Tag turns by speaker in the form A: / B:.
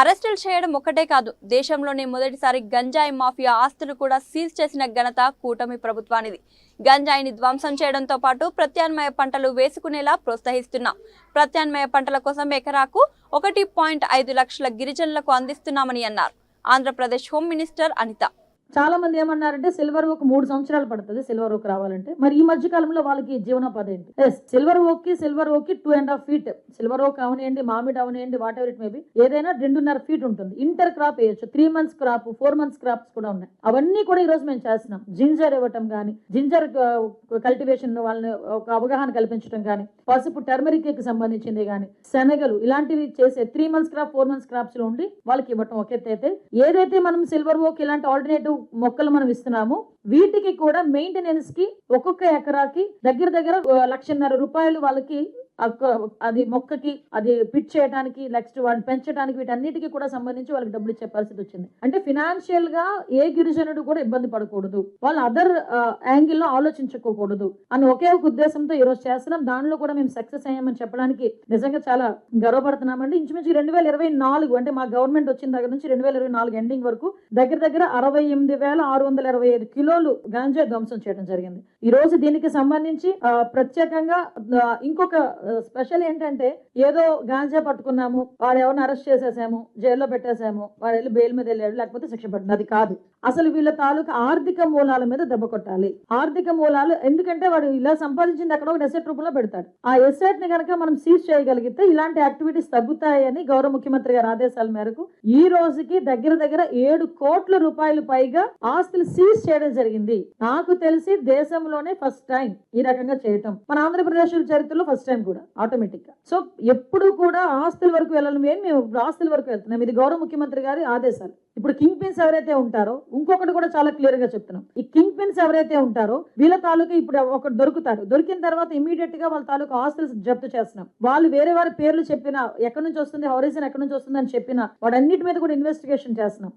A: అరెస్టులు చేయడం ఒక్కటే కాదు దేశంలోనే మొదటిసారి గంజాయి మాఫియా ఆస్తులు కూడా సీజ్ చేసిన ఘనత కూటమి ప్రభుత్వానిది. గంజాయిని ధ్వంసం చేయడంతో పాటు ప్రత్యామ్నాయ పంటలు వేసుకునేలా ప్రోత్సహిస్తున్నాం. ప్రత్యామ్నాయ పంటల కోసం ఎకరాకు ఒకటి పాయింట్ ఐదు లక్షల గిరిజనులకు అందిస్తున్నామని అన్నారు. Andhra Pradesh home minister Anitha.
B: చాలా మంది ఏమన్నారంటే సిల్వర్ ఓక్ మూడు సంవత్సరాలు పడుతుంది సిల్వర్ ఓక్ రావాలంటే. మరి ఈ మధ్య కాలంలో వాళ్ళకి జీవనోపాధి ఏంటి? ఎస్ సిల్వర్ ఓక్కి silver ఓక్కి two and half feet silver oak అవనియండి మామిడి అవనియండి వాట్ ఎవర్ ఇట్ మేబీ ఏదైనా రెండున్నర ఫీట్ ఉంటుంది. ఇంటర్ క్రాప్ వేయచ్చు. Three months crop four months crops కూడా ఉన్నాయి. అవన్నీ కూడా ఈ రోజు మేము చేస్తున్నాం. జింజర్ ఇవ్వటం కానీ జింజర్ కల్టివేషన్ వాళ్ళని ఒక అవగాహన కల్పించడం కానీ పసుపు టర్మరిక్కి సంబంధించింది కానీ శనగలు ఇలాంటివి చేసే three months crop four months క్రాప్స్లో ఉండి వాళ్ళకి ఇవ్వటం ఒక అయితే ఏదైతే మనం సిల్వర్ ఓక్ ఇలాంటి ఆల్టర్నేటివ్ మొక్కలు మనం ఇస్తున్నాము వీటికి కూడా మెయింటెనెన్స్కి ఒక్కొక్క ఎకరాకి దగ్గర దగ్గర లక్షన్నర రూపాయలు వాళ్ళకి అది మొక్కకి అది పిట్ చేయడానికి నెక్స్ట్ వాటిని పెంచడానికి వీటన్నిటికీ కూడా సంబంధించి వాళ్ళకి డబ్బులు ఇచ్చే పరిస్థితి వచ్చింది. అంటే ఫినాన్షియల్గా ఏ గిరిజనుడు కూడా ఇబ్బంది పడకూడదు. వాళ్ళు అదర్ యాంగిల్లో ఆలోచించుకోకూడదు అని ఒకే ఒక ఉద్దేశంతో ఈరోజు చేస్తున్నాం. దానిలో కూడా మేము సక్సెస్ అయ్యామని చెప్పడానికి నిజంగా చాలా గర్వపడుతున్నామండి. ఇంచుమించు రెండు వేల ఇరవై నాలుగు అంటే మా గవర్నమెంట్ వచ్చిన దగ్గర నుంచి రెండు వేల ఇరవై నాలుగు ఎండింగ్ వరకు దగ్గర దగ్గర అరవై ఎనిమిది వేల ఆరు వందల ఇరవై ఐదు కిలోలు గాంజా ధ్వంసం చేయడం జరిగింది. ఈ రోజు దీనికి సంబంధించి ప్రత్యేకంగా ఇంకొక స్పెషల్ ఏంటంటే ఏదో గాంజా పట్టుకున్నాము వాడు ఎవరిని అరెస్ట్ చేసేసాము జైల్లో పెట్టేశాము వాడు వెళ్ళి బెయిల్ మీద వెళ్ళాడు లేకపోతే శిక్ష పడింది. అది కాదు. అసలు వీళ్ళ తాలూకా ఆర్థిక మూలాల మీద దెబ్బ కొట్టాలి. ఆర్థిక మూలాలు ఎందుకంటే వాడు ఇలా సంపాదించింది అక్కడ ఒక ఎసెట్ రూపంలో పెడతాడు. ఆ ఎసెట్ని కనుక మనం సీజ్ చేయగలిగితే ఇలాంటి యాక్టివిటీస్ తగ్గుతాయని గౌరవ ముఖ్యమంత్రి గారి ఆదేశాల మేరకు ఈ రోజుకి దగ్గర దగ్గర ఏడు కోట్ల రూపాయలు పైగా ఆస్తులు సీజ్ చేయడం జరిగింది. నాకు తెలిసి దేశంలోనే ఫస్ట్ టైం ఈ రకంగా చేయటం. మన ఆంధ్రప్రదేశ్ చరిత్రలో ఫస్ట్ టైం కూడా. ఆటోమేటిక్ ఆటోమేటిక్గా సో ఎప్పుడు కూడా ఆస్తుల వరకు వెళ్ళాలి మేము మేము ఆస్తుల వరకు వెళ్తున్నాం. ఇది గౌరవ ముఖ్యమంత్రి గారి ఆదేశాలు. ఇప్పుడు కింగ్ పిన్స్ ఎవరైతే ఉంటారో ఇంకొకటి కూడా చాలా క్లియర్గా చెప్తున్నాం. ఈ కింగ్ పిన్స్ ఎవరైతే ఉంటారో వీళ్ళ తాలూకా ఇప్పుడు ఒకటి దొరుకుతారు దొరికిన తర్వాత ఇమీడియట్గా వాళ్ళ తాలూకా ఆస్తులు జప్తు చేస్తున్నాం. వాళ్ళు వేరే వారి పేర్లు చెప్పినా ఎక్కడి నుంచి వస్తుంది హౌరిజన్ ఎక్కడి నుంచి వస్తుంది అని చెప్పిన వాడన్నిటి మీద కూడా ఇన్వెస్టిగేషన్ చేస్తున్నాం.